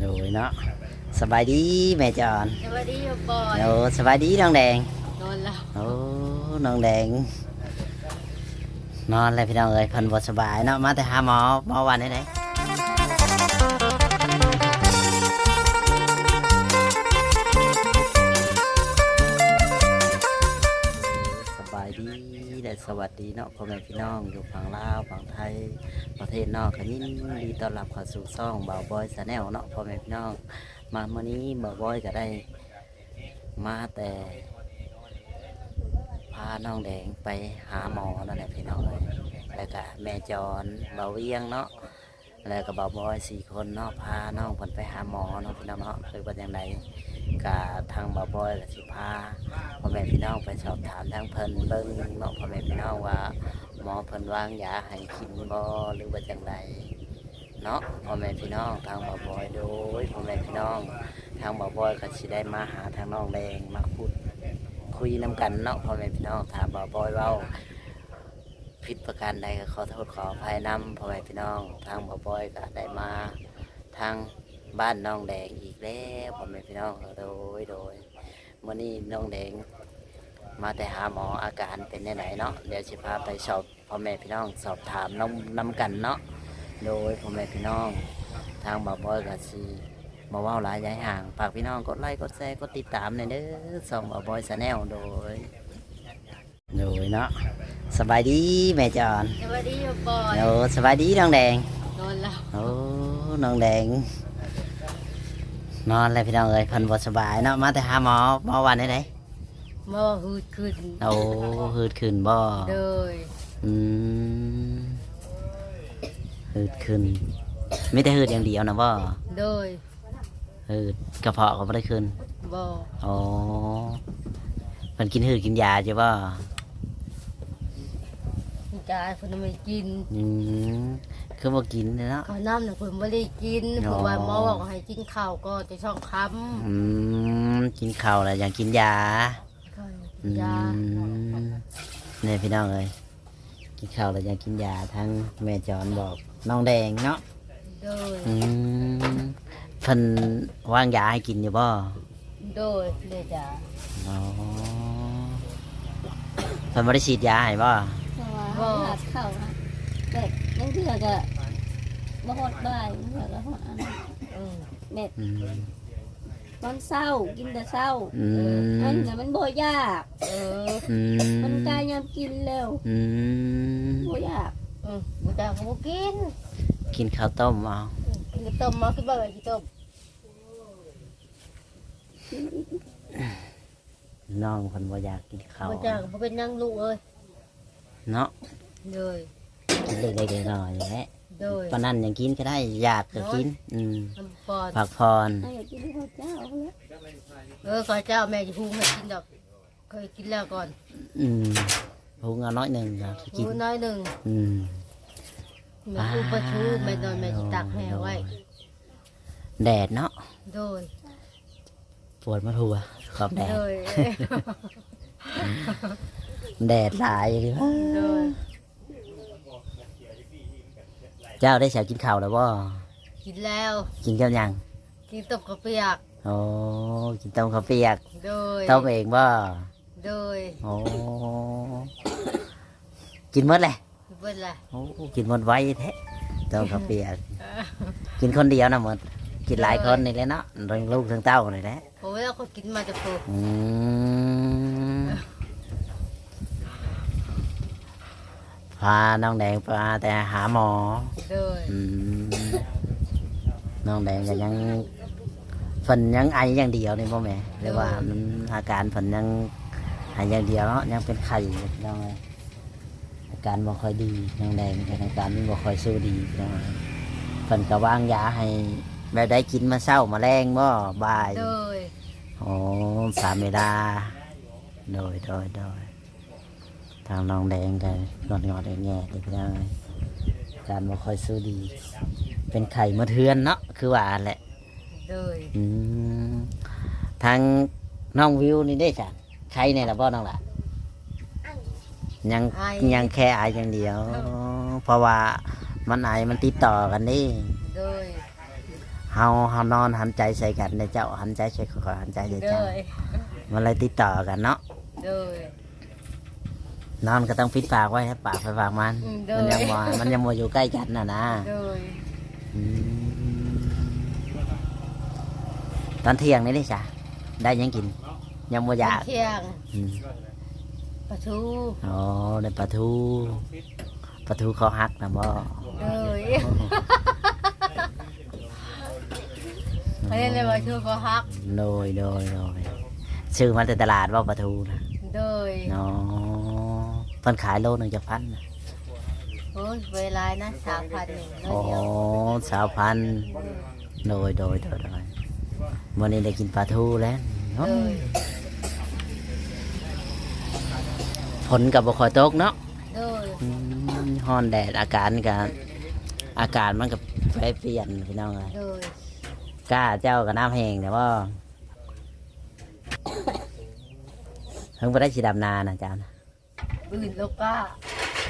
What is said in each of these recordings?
โดยเนาะสบายดีแม่จอนสวัสดีครับบอยโอ้สบายดีน้องแดงนอนแล้วโอ้น้องแดง นอนเลยพี่น้องเอ้ยเพันบสบายเนาะมาแต่หาหมอหมอวันไหนไหน และสวัสดีเนาะพ่อแม่พี่น้องอยู่ฝั่งลาวฝั่งไทยประเทศนอกก็ยินดีต้อนรับเข้าสู่ซ่องบ่าวบอยสแนลเนาะพ่อแม่พี่น้อง มาเมื่อนี้บ่าวบอยก็ได้ มาแต่พาน้องแดงไปหาหมอนั่นแหละพี่น้องเลยแล้วก็แม่จอนเบาเวียงเนาะแล้วก็บ่าวบอยสี่คนเนาะพาน้องเพิ่นไปหาหมอเนาะพี่น้องเนาะคือว่าอย่างไร ก็ทางบ่าวบอยก็สิพาพ่อแม่พี่น้องไปสอบถามทางเพิ่นเบิ่งเนาะพ่อแม่พี่น้องว่าหมอเพิ่นวางยาให้กินบ่หรือว่าจังไดเนาะพ่อแม่พี่น้องทางบ่าวบอยโดยพ่อแม่พี่น้อง ทางบ่าวบอยก็สิได้มาหาทางน้องแดงมาพูดคุยน้ำกันเนาะพ่อแม่พี่น้องถามบ่าวบอยเว้าผิดประการใดก็ขอโทษขออภัยนำพ่อแม่พี่น้อง ทางบ่าวบอยก็ได้มาทาง บ้านน้องแดงอีกแล้วพ่อแม่พี่น้องโดยโดยวันนี้น้องแดง มาแต่หาหมออาการเป็นยังไงเนาะเดี๋ยวสิพาไปสอบพ่อแม่พี่น้องสอบถามน้องน้ำกันเนาะโดยพ่อแม่พี่น้อง ทางบ่าวบอยก็สิมาเว่าหลายย้ายห่างฝากพี่น้องกดไลค์กดแชร์กดติดตามหน่อยเด้อส่องบ่าวบอยชาแนลโดยโดยเนาะสบายดีแม่จอนสวัสดีครับบอยโอ้สบายดีน้องแดงนอนแล้วโอ้น้องแดง นอนเลยพี่น้องเอ้ยเพันบสบายเนาะมาแต่หาหมอหมอวันไหนไหนเมื่อหืดขึ้นโอ้หืดขึ้นบ่เลยอืมหืดขึ้นไม่แต่หืดอย่างเดียวนะบ่เลยหืดกระเพาะก็ไม่ได้ขึ้นบออ๋อมันกินหืดกินยาใช่ป่ะจายคนไม่กินอืม คือบ่กินเลยเนาะ ข้าวน้ำเนี่ยคนไม่ได้กินอ๋อเพราะว่าหมอบอกให้กินข้าวก็จะช่องคอืมกินข้าวแล้วยังกินยาำก็กิอืนยามเนี่ยพี่น้องเลยกินข้าวแล้วยังกินยาทั้งแม่จอนบอกน้องแดงเนาะโดยอืมเพิ่นวางยาให้กินอยู่บ่โดยเลยจ้ะอ๋อเพิ่นบ่ได้ฉีดยาให้บ่เพราะว่าหัดเข่าฮะแบบนั่นคือก็ บ่ฮอดได้เพื่อก็ฮอดอันนั้นอืมแบบอืมตอนเช้ากินแต่เช้าอือันมน่ะมันบ่ยาก เอออืมมันกายยามกินแล้วอืมบ่ยากอืมบุตรเขาบอกกินกินข้าวต้มเอากินต้มมากินบ่อยกินต้มน้องเพิ่นบ่อยากกินข้าวบุตรเขาเป็นยังลูกเอ้ยเนาะเลยกินเล็กๆน้อยๆแหละ โดยปานนั้นยังกินก็ได้อยากก็กินอืมน้ำปอดพักพรให้กินข้าวเจ้าแล้วเออข้าเจ้าแม่จะพูงให้กินดอกเคยกินแล้วก่อนอืมพุงเอาน้อยหนึ่งก็กิน พูน้อยหนึ่งอืม แม่พูประชูแม่นอนแม่จิตักแม่ไว้ แดดเนาะโดยปวดมาทัวขอบแดดโดยแดดหลายดีวะโดย เจ้าได้เสียกินข้าวแล้วบ่กินแล้ว กินกับหยังกินต้มกระเปียกโอ้กินต้มข้าวเปียกโดยต้มเองบ่โดยโอ้กินหมดเลยเบิ่นแหละโอ้กินหมดไวแท้ต้มข้าวเปียกกินคนเดียวนะหมดกินหลายคนนี่แหละเนาะทั้งลูกทั้งเต้าเลยแหละเพราะว่าเขากินมาจะโปอืม พาน้องแดงไปแต่หาหมอโดยอืมน้องแดงก็ยังฝันยังไออย่างเดียวนี่พ่อแม่หรือว่ามันอาการฝันยังไออย่างเดียวเนาะยังเป็นไข่อยู่น้องเอ้ยอาการบ่ค่อยดีน้องแดงแต่อาการมันบ่ค่อยสู้ดีน้องเอ้ยฝันก็วางยาให้แบบได้กินมาเศร้ามาแรงบ่บ่ายโดยโอ้สามเวลาโดยโดยโดย ทางน้องแดงกันงอดงอดแง่ๆเด็กน้อยการบ่ค่อยสู้ดี เป็นไข่มาเทือนเนาะคือว่าแหละโดยอืมทางน้องวิวนี่ได้จ้ะใครในละบ่น้องล่ะยังไอยังแค่อายอย่างเดียว เพราะว่ามันไอมันติดต่อกันนี่โดยอเฮาเฮานอนหันใจใส่กันในเจ้าหันใจใส่ขอยหันใจเดี๋ยวโดเจ้ายมันเลยติดต่อกันเนาะโดย นอนก็ต้องปิดปากไว้ให้ปากไปปากมัน อืมมันยังโดยบ่มันยังบ่อยู่ใกล้กันน่ะนะโดยอืมตอนเที่ยงนี่ดิจ้ะได้หยังกินยังบ่อยากเที่ยงอืมปลาทูอ๋อได้ปลาทูปลาทูคอหักนะบ่โดยเขาเรียกเลยว่าทูก็ฮักโดยโดยโดยซื้อมาแต่ตลาดว่าปลาทูนะโดย เนาะ เพิ่นขายโลหนึงจะพันนะโอ้ยเวลานะสามพันหนึ่งร้ออ๋ยอเดียวสาวพันโดยโดยโดยโดยวันนี้ได้กินปลาทูแล้วโดยฝนกับบ่ค่อยตกเนาะโดยอืมฮ้อนแดดอาการกับอากาศมันก็แปรเปลี่ยนพี่น้องเลยโดยกล้าเจ้ากับน้ำแห้งแต่ว่าเพิ่งไปได้สีดำนานะเจ้านะ อื่นโลก้า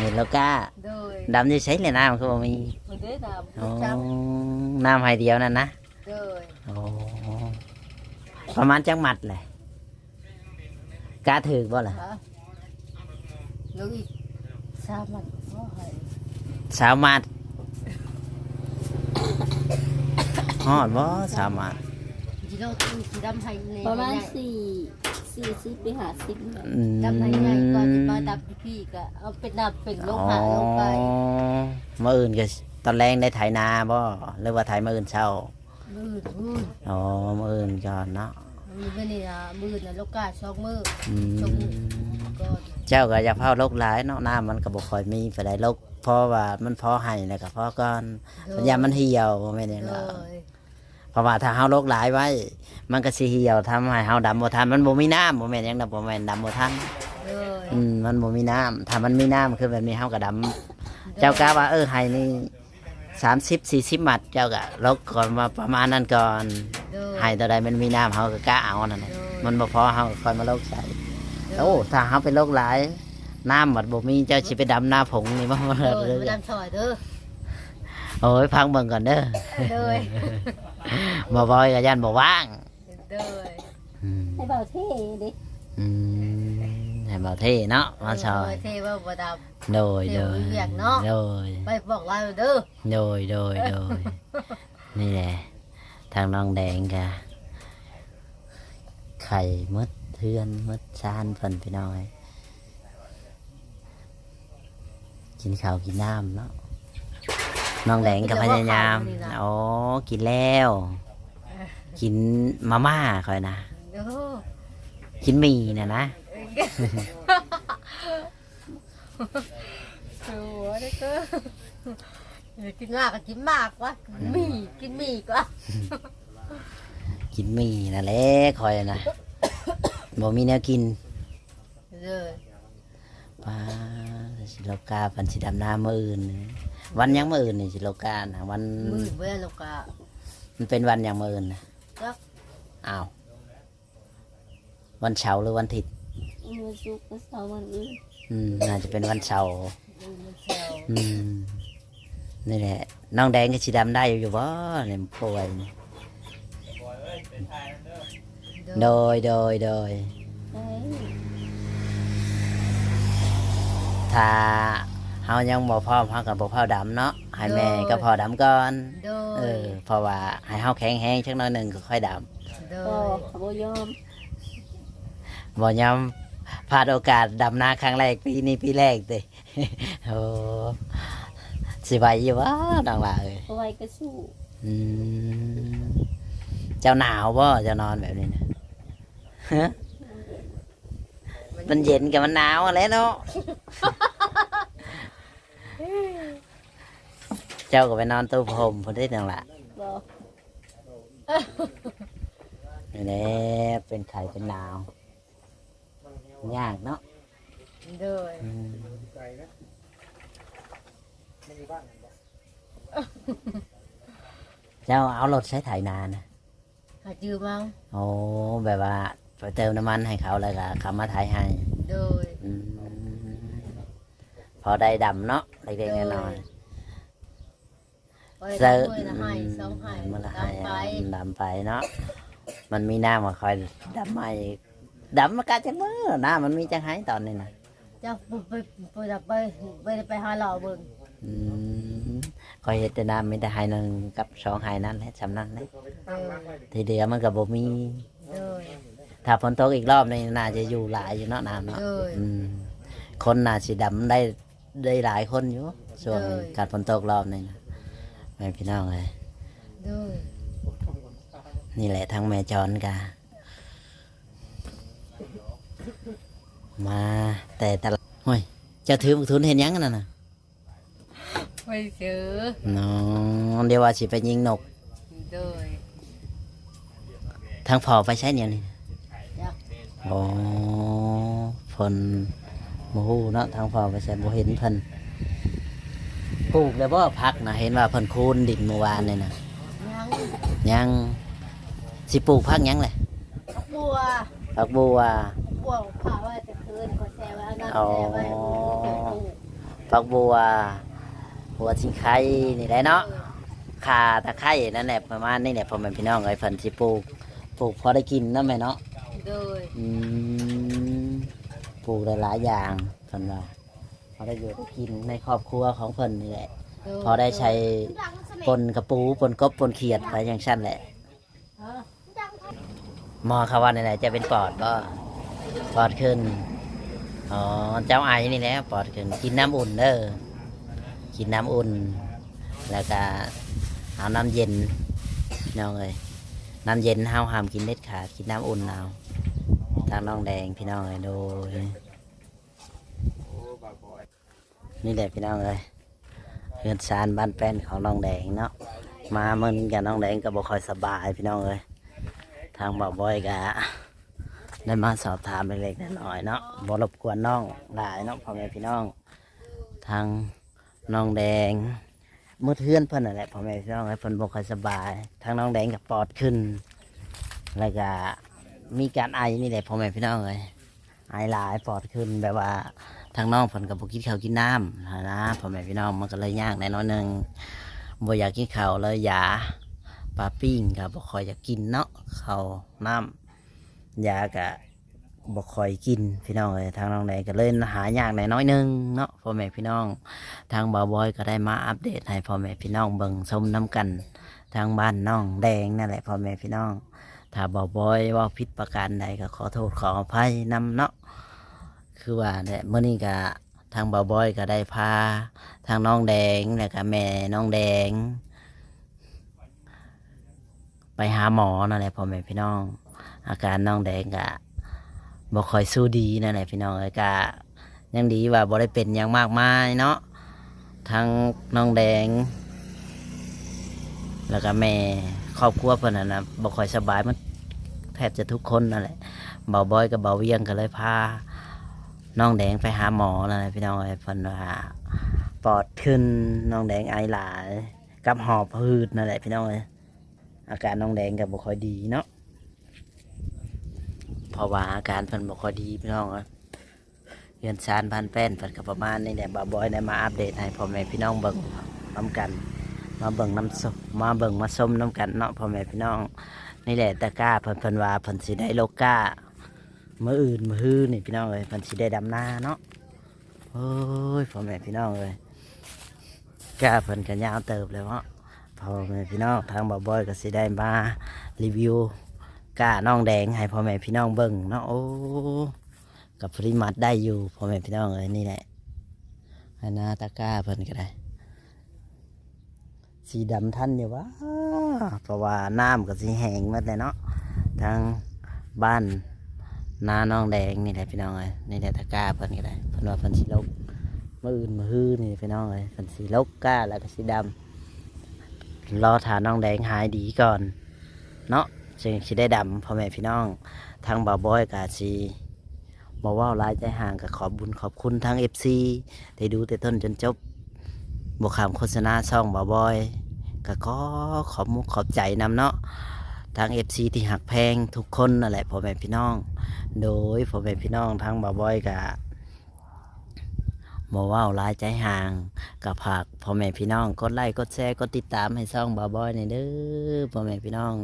นี่แล้วกล้าโดยดำจะใช้เลยน้ำคือบ่มีมันได้ดำอ๋อจัน้ำให้เดียวนั่นนะโดยโอ้ประมาณจังหมัดเลยกล้าถือบ่ล่ะฮะแล้วอีกสามพันก็ให้สาวมัดฮอดบ่สาวมัด จีโร่ตีจีดำให้ในประมาณสี่สี่สิบไปหาสิบอืมดำให้ใหญ่ก็จะมาดำที่พี่ก็เอาเป็นดำเป็นโลหะลงไปมื่ออื่นก็ตอนแรงได้ไถนาบ่หรือว่าไถมื่ออื่นเช้ามืดมืดอ๋อมืออื่นก่อนเนาะมืดไม่นี่นะมืดนะโลก้าสองมืออืมสองมือก็เจ้าก็อย่าเผาโรคร้ายเนาะน้ำมันก็บ่ค่อยมีไปได้โรคเพราะว่ามันพอให้แล้วก็พอก่อนมันยามันเหี่ยวบ่แม่นหยังโดเนาะ ราะว่าถ้าเฮาโรคร้ายไว้ มันก็สิเหี่ยวทำให้เฮาดำบ่ทันมันบ่มีน้ำบ่แม่นหยังดอกบ่แม่นดำบ่ทันโดยอืมมันบ่มีน้ำถ้ามันมีน้ำคือแบบนี้เฮาก็ดำเจ้ากะว่าเออให้นี่30 40หมัดเจ้าก็ลกก่อนมาประมาณนั้นก่อนโดยให้ตัวใดมันมีน้ำเฮาก็กะเอานั่นแหละโดยมันบ่พอเฮาก็ค่อยมาโรคใส่โดยโอ้ถ้าเฮาเป็นโรคหลาย น้ำหมดบ่มีเจ้าสิไปดำหน้าผงนี่บ่ โดเด้ยอมาดำซอยเด้อ โอ้ยพังเบิ่งก่อนเด้อโดยบ่บ่อยก็ย่านบ่ว่างโดยอืมให้เบาเท่ดิอืมให้บ่เท่เนาะมาซอยเทว่าบ่ดโดยเดี๋โดยวยเรียกเนาะโดยำไปบอกลาเด้อโดยโดยโดยนี่แหละทางน้องแดงกะไข่มดเทือนมดชานเพิ่นพี่น้อยกินข้าวกินน้ำเนาะ น้องแดงก็พยายามอ๋อกินแล้ว กินมาม่าค่อยนะเด้อกินหมี่นะนะโอ้ยเด้อเออกินมากก็กินมากวะกินหมี่กินหมี่ก็กินหมี่นั่นแหละคอยนะบ่มีแนวกินเด้อป้า สิโลกาปันสิดำนามื่ออื่นนี่วันยังมื่ออื่นนี่สิโลกานะวันมือเว้ยลูกกะมันเป็นวันยังมื่ออื่นนะจักอ้าววันเสาร์หรือวันอาทิตย์มือซุกก็เสาวันอื่นอืมน่าจะเป็นวันเสาร์มือมันแซวอืมนี่แหละน้องแดงก็สิดำได้อยู่บ่เนี่ยมันป่วยนี่โดยโดยโดย เอ้ย ถ้าเฮายังบ่พร้อมเฮาก็บ่พอดำเนาะให้แม่ก็พอดำก่อนโดเอย อเพราะว่าให้เฮาแข็งแรงจักหน่อยหนึงก็ค่อยดำ โดก็ยเขาบ่ยอมบ่ยอมพลาดโอกาสดำนาครั้งแรกปีนี้ปีแรกเด้ โอ้สิไหวอยู่วะน้องหล่ะเอ้ยเอาไว้ก็สู้อืมเจ้าหนาวบ่เจ้านอนแบบนี้นะฮะ มันเย็นกับมันหนาวอะไรเนาะ เจ้าก็ไปนอนตู้ผมพอได้น้องหล่ะบ่นี่แหละเป็นไข่เป็นหนาวยากเนาะโดยอืมเจ้าเอารถใช้ไถนานะหาจือมั้งโอ้แบบว่า ไปเติมน้ำมันให้เขาแล้วก็เขามาไถให้โดย อืมพอได้ดำเนาะเล็กๆน้อยไปเซิร์ด้วยละให้สองให้มันละตาให้มไปดำไปเนาะ มันมีน้ำมาคอยดำมาอีกดำมากาจังมือน้ำมันมีจังไห้ตอนนี้นะเจ้าไปไปไปไปไปไปหาหล่อเบิ่งอืมคอยเห็นแต่น้ำมีแต่ไห้หนึ่งกับสองไห้นั่นแหละสำนั่นแหละเออทีเดียวมันกับบ่มีเลย ถ้าฝนตกอีกรอบนี่น่าจะอยู่หลายอยู่เนาะน้ำเนาะเลยอืมคนน่าสิดำได้ได้หลายคนอยู่ช่วงเลยการฝนตกรอบนี้นะแม่พี่น้องเลยเลยนี่แหละทั้งแม่จอนกามาแต่ตลาดโอ้ยเจะถือบุกทุนเห็นยังกันน่ะนะไปเจอน้องเดี๋ยวว่าสิไปยิงนกเลยทางพอไปใช้เนี่ยนี่จ้ะ โอ้เพิ่นโมหูเนาะทางพอไปใช้บ่เห็นเพิ่นปลูกแล้วบ่พักนะเห็นว่าเพิ่นคูนดินเมื่อวานนี่นะยังยังสิปลูกพักยังเลยบัวพักบัวบัวผ่าไว้แต่คืนก็แช่ไว้เอาน้ำอ๋อแช่ไว้ปลูกพักบัวหัวสิไข่นี่แหละเนาะขาตะไคร้นั่นแหละประมาณนี้แหละพ่อแม่พี่น้องไอ้เพิ่นสิปลูกปลูกพอได้กินเนาะแม่เนาะ เลยอืมปลูกได้หลายอย่างเพิ่นว่าพอได้อยู่ได้กินในครอบครัวของเพิ่นนี่แหละเลยพอได้ใช้ปนกระปูปนกบปนเขียดไปอย่างชั้นแหละเออหมอเขาว่าไหนๆจะเป็นปอดก็ปอดขึ้นอ๋อเจ้าไอนี่แหละปอดขึ้นกินน้ำอุ่นเด้อกินน้ำอุ่น แล้วก็เอาน้ำเย็นน้องเอ้ยน้ำเย็นห้าวห้ามกินเด็ดขาดกินน้ำอุ่นเอา ทางน้องแดงพี่น้องเอ้ยโดยนี่แหละพี่น้องเอ้ยเพื่อนซานบ้านแป้นของน้องแดงเนาะมาเมื่อกับน้องแดงก็บ่ค่อยสบายพี่น้องเอ้ยทางบ่าวบอยกะได้มาสอบถามเล็กๆน้อยๆเนาะบ่รบกวนน้องหลายเนาะพ่อแม่พี่น้อง ทางน้องแดงมืดเทือนเพิ่นนั่นแหละพ่อแม่พี่น้องให้เพิ่นบ่ค่อยสบาย ทางน้องแดงกับปอดขึ้น แล้วก็ มีการไอนี่แหละพ่อแม่พี่น้องเลยไอหลายปอดขึ้นแบบว่าทางน้องเพิ่นก็บ่กินข้าวกินน้ำนะพ่อแม่พี่น้องมันก็เลยยากแน่นอนหนึ่งบ่อยากกินข้าวเลยยาปลาปิ้งกับบ่ค่อยอยากกินเนาะข้าวน้ำยากะบ่ค่อยกินพี่น้องเลยทางน้องแดงก็เลยหายากหนน้อยหนึ่งเนาะพ่อแม่พี่น้อง ทางบ่าวบอยก็ได้มาอัปเดตให้พ่อแม่พี่น้องเบิ่งชมน้กัน ทางบ้านน้องแดงนั่นแหละพ่อแม่พี่น้อง ถ้าบ่าวบอยว่าผิดประการใดก็ขอโทษขออภัยนำเนาะคือว่าเนี่ยเมื่อนี้ก็ทางบ่าวบอยก็ได้พาทางน้องแดงแล้วก็แม่น้องแดง ไปหาหมอนั่นแหละพ่อแม่พี่น้อง อาการน้องแดงกะบ่ค่อยสู้ดีนั่นแหละพี่น้องเอ้ยกะยังดีว่าบ่ได้เป็นอย่างมากมายเนาะทั้งน้องแดง แล้วก็แม่ครอบครัวเพิ่นน่ะนะบ่ค่อยสบายมัน แทบจะทุกคนนั่นแหละเบาบอยกับเบาเวียงก็เลยพาน้องแดงไปหาหมอนะพี่น้องเอ้ยเพิ่นว่าปอดขึ้นน้องแดงไอหลายกับหอบพืดนั่นแหละพี่น้องเอ้ยอาการน้องแดงกับบ่ค่อยดีเนาะเพราะว่าอาการเพิ่นบ่ค่อยดีพี่น้องอะเรียนชานพันแป้นเพิ่นก็ประมาณนี้แหละบ่าวบอยได้มาอัปเดตให้พ่อแม่พี่น้องเบิ่งน้ำกัน มาเบิ่งน้ำส้มมาเบิ่งมาส้มน้ำกันเนาะพ่อแม่พี่น้อง นี่แหละตะกร้าเพิ่นเพิ่นว่าเพิ่นสิได้โลก้ามื้ออื่นมื้อฮื้อนี่พี่น้องเอ้ยเพิ่นสิได้ดำนาเนาะโอ้ยพ่อแม่พี่น้องเอ้ยกล้าเพิ่นก็ยาวเติบเลยเนาะพ่อแม่พี่น้องทางบ่บอยก็สิได้มารีวิวก้าน้องแดงให้พ่อแม่พี่น้องเบิ่งเนาะโอ้กับปริมาตรได้อยู่พ่อแม่พี่น้องเอ้ยนี่แหละให้นาตะกร้าเพิ่นก็ได้สีดำท่านอยู่วะ เพราะว่าน้ำก็สีแห้งมดเลยเนาะทางบ้านนาน้องแดงนี่แหละพี่น้องเอ้ยนี่แหละตะกร้าเพิ่นก็ได้เพิ่นว่าเพิ่นสีลกมื่ออื่นมื่อฮื้อนี่พี่น้องเอ้ยเพิ่นสีลกกล้าแล้วก็สีดำรอถาน้องแดงหายดีก่อน เนาะจึงสิได้ดำพ่อแม่พี่น้อง ทางบ่าวบอยกาซีบอกว่าหลายใจห่างกับขอบบุญขอบคุณทางเอฟซีได้ดูแต่ต้นจนจบบวกคำโฆษณาช่องบ่าวบอย ก็ขอขอบมุกขอบใจนำเนาะทางเอฟซีที่หักแพงทุกคนนั่นแหละพ่อแม่พี่น้อง โดยพ่อแม่พี่น้องทางบ่าวบอยกะโมบ่ว้าหลายใจห่างกับผักพ่อแม่พี่น้องกดไลค์กดแชร์กดติดตามให้ช่องบ่าวบอยในเด้อพ่อแม่พี่น้อง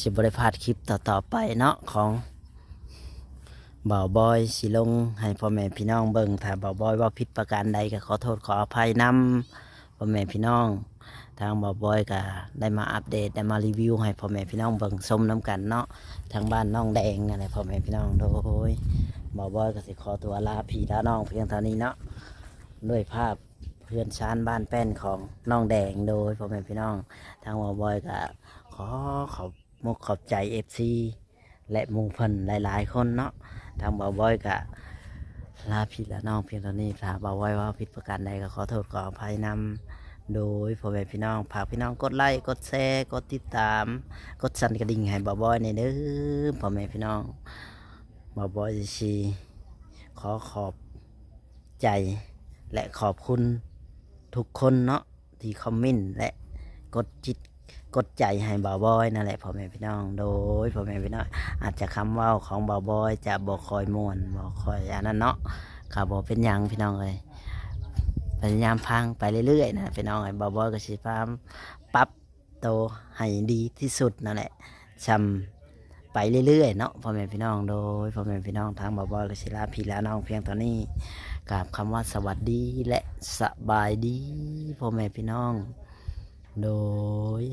สิบ่ได้พลาดคลิปต่อๆไปเนาะของบ่าวบอยสิลงให้พ่อแม่พี่น้องเบิ่งถ้าบ่าวบอยว่าผิดประการใดก็ขอโทษขออภัยนำพ่อแม่พี่น้อง ทางบ่าวบอยก็ได้มาอัปเดตได้มารีวิวให้พ่อแม่พี่น้องเบิ่งชมน้กันเนาะทางบ้านน้องแดงอะไรพ่อแม่พี่น้องโดยบ่าวบอยก็สิขอตัวลาพี่ลาน้องเพียงเท่านี้เนาะด้วยภาพเพื่อนชานบ้านแป้นของน้องแดงโดยพ่อแม่พี่น้อง ทางบ่าวบอยก็ขอขอบมกขอบใจเอฟซีและมู่เพิ่นหลาย ๆ คนเนาะทางบ่าวบอยก็ลาพี่ละน้องเพียงเท่านี้ถ้าบ่าวบอยว่าผิดประการใดก็ขอโทษขออภัยนำ โดยพ่อแม่พี่น้องฝากพี่น้องกดไลค์กดแชร์กดติดตาม กดสั่นกระดิ่งให้บ่าวบอยในเด้อพ่อแม่พี่น้องบ่าวบอยชีขอขอบใจ และขอบคุณทุกคนเนาะที่คอมเมนต์และกดจิตกดใจให้บ่าวบอยนั่นแหละพ่อแม่พี่น้องโดยพ่อแม่พี่น้องอาจจะคำเว่าของบ่าวบอยจะบ่คอยม่วนบ่คอยอันนั้นเนาะค่ะบ่เป็นยังพี่น้องเลย พยายามพังไปเรื่อยๆนะพี่น้องไอ้บอบอยก็สิพามปรับโตวให้ดีที่สุดนั่นแหละชำไปเรื่อยๆเนาะพ่อแม่พี่น้องโดยพ่อแม่พี่น้องทางบอบอยก็สิลาพี่ลาน้องเพียงตอนนี้กราบคำว่าสวัสดีและสบายดีพ่อแม่พี่น้อง โดย